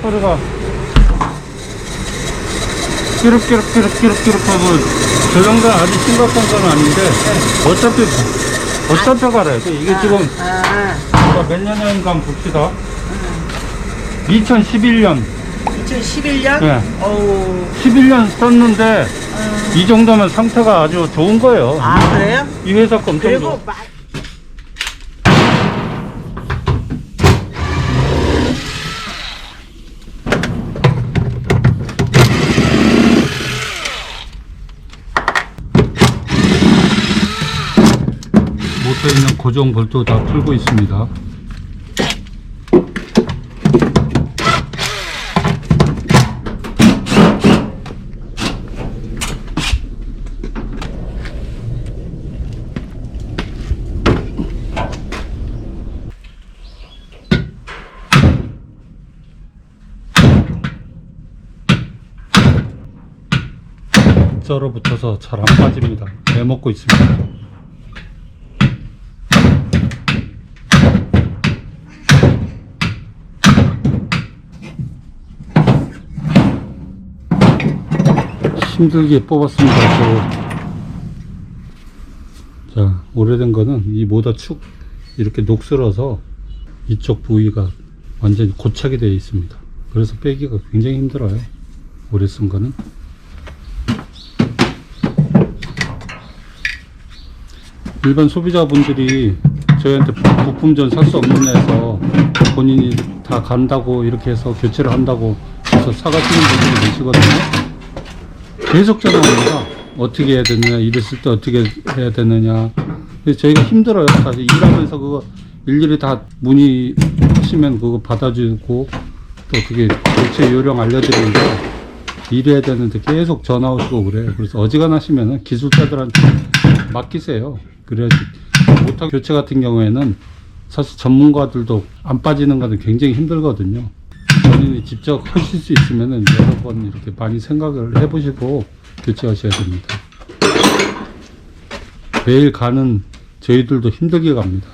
소리가 끼룩끼룩끼룩끼룩끼룩 하고 저 정도는 아주 심각한 건 아닌데 어차피 어차피 갈아요 이게 지금 아, 몇 년인가 한번 봅시다 2011년 2011년? 네. 어우. 11년 썼는데 이 정도면 상태가 아주 좋은 거예요 아, 그래요? 이 회사 좋아 그리고 마, 모터에 있는 고정 볼트 다 풀고 있습니다. 썰어 붙어서 잘 안 빠집니다. 매먹고 있습니다. 힘들게 뽑았습니다. 저. 자, 오래된 거는 이 모다 축 이렇게 녹슬어서 이쪽 부위가 완전히 고착이 되어 있습니다. 그래서 빼기가 굉장히 힘들어요. 오래 쓴 거는. 일반 소비자분들이 저희한테 부품 전 살수 데서 본인이 다 간다고 이렇게 해서 교체를 한다고 해서 사가시는 분들이 계시거든요. 계속 전화옵니다. 어떻게 해야 되느냐, 이랬을 때 어떻게 해야 되느냐. 저희가 힘들어요. 사실 일하면서 그거 일일이 다 문의하시면 그거 받아주고 또 그게 교체 요령 알려드리는데 일해야 되는데 계속 전화 오시고 그래요. 그래서 어지간하시면은 기술자들한테 맡기세요. 그래야지 모터 교체 같은 경우에는 사실 전문가들도 안 빠지는 거는 굉장히 힘들거든요. 본인이 직접 하실 수 있으면은 여러 번 이렇게 많이 생각을 해보시고 교체하셔야 됩니다. 매일 가는 저희들도 힘들게 갑니다.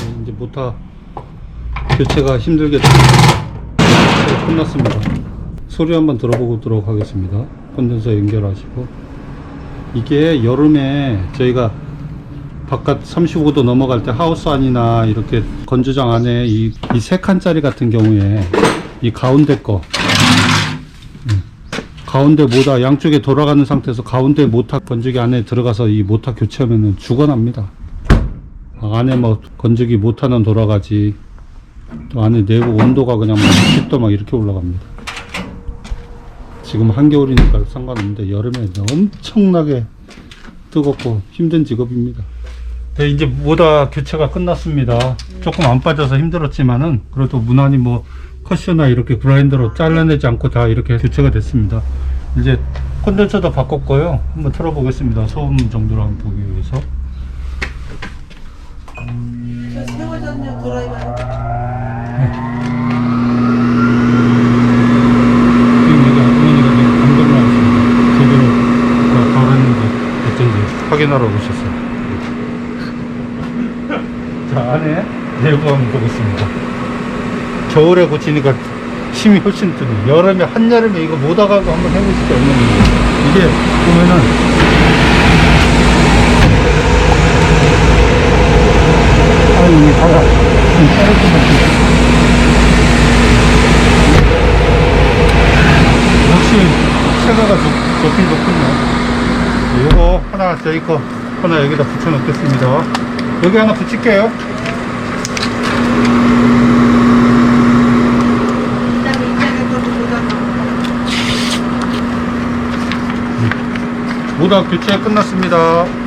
네, 이제 모터 교체가 힘들게 끝났습니다. 소리 한번 들어보도록 하겠습니다. 콘덴서 연결하시고 이게 여름에 저희가 바깥 35도 넘어갈 때 하우스 안이나 이렇게 건조장 안에 이, 이세 칸짜리 같은 경우에 이 가운데 거 음, 가운데 모터 양쪽에 돌아가는 상태에서 가운데 모터 건조기 안에 들어가서 이 모터 교체하면 죽어납니다. 아, 안에 뭐 건조기 모터는 돌아가지 또 안에 내부 온도가 그냥 막 10도 막 이렇게 올라갑니다. 지금 한겨울이니까 상관없는데 여름에 엄청나게 뜨겁고 힘든 직업입니다. 네, 이제 모다 교체가 끝났습니다. 조금 안 빠져서 힘들었지만은 그래도 무난히 뭐 커셔나 이렇게 그라인더로 잘라내지 않고 다 이렇게 교체가 됐습니다. 이제 콘덴서도 바꿨고요. 한번 틀어보겠습니다. 소음 정도로 한번 보기 위해서. 세워졌냐, 드라이버. 어쩐지 확인하러 오셨어요. 자, 안에 내부 한번 보겠습니다. 겨울에 고치니까 힘이 훨씬 드네. 여름에, 한여름에 이거 못 와가고 한번 해보실 게 없는 거예요. 이게 보면은 이게 봐봐. 좀 떨어진 것 같아. 역시 체가가 좋, 좋긴 좋군요. 요거 하나 거 하나 여기다 붙여 놓겠습니다. 여기 하나 붙일게요. 묻어놓고. 모다 교체 끝났습니다.